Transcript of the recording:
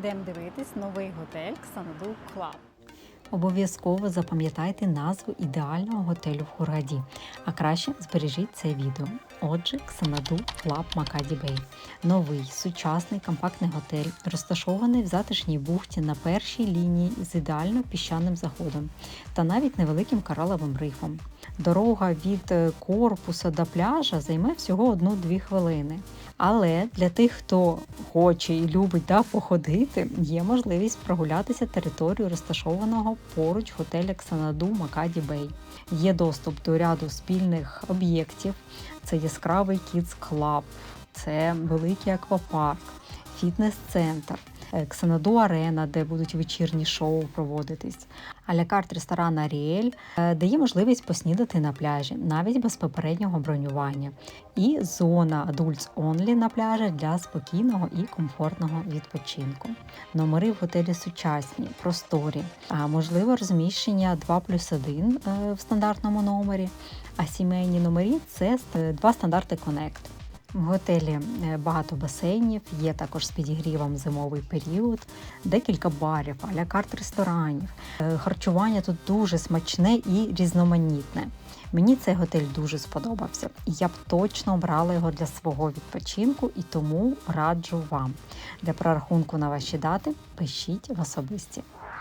Йдемо дивитись новий готель Ксанаду Клаб. Обов'язково запам'ятайте назву ідеального готелю в Хургаді, а краще збережіть це відео. Отже, Ксанаду Клаб Макаді Бей. Новий сучасний компактний готель, розташований в затишній бухті на першій лінії з ідеально піщаним заходом та навіть невеликим кораловим рифом. Дорога від е, корпуса до пляжа займе всього 1-2 хвилини. Але для тих, хто хоче і любить да, походити, є можливість прогулятися територію розташованого поруч готеля Ксанаду Макаді Бей. Є доступ до ряду спільних об'єктів. Це яскравий Kids Club, це великий аквапарк, фітнес-центр. Е, Арена, де будуть вечірні шоу проводитись, алякарт ресторан Аріель, е, де є можливість поснідати на пляжі, навіть без попереднього бронювання, і зона Adults Only на пляжі для спокійного і комфортного відпочинку. Номери в готелі сучасні, просторі, а можливо розміщення 2 плюс 1 е, в стандартному номері, а сімейні номері це два стандарти Connect. В готелі е, багато басейнів, є також з підігрівом зимовий період, декілька барів, аля карт ресторанів. Е, Харчування тут дуже смачне і різноманітне. Мені цей готель дуже сподобався, я б точно обрала його для свого відпочинку і тому раджу вам. Для прорахунку на ваші дати пишіть в особисті.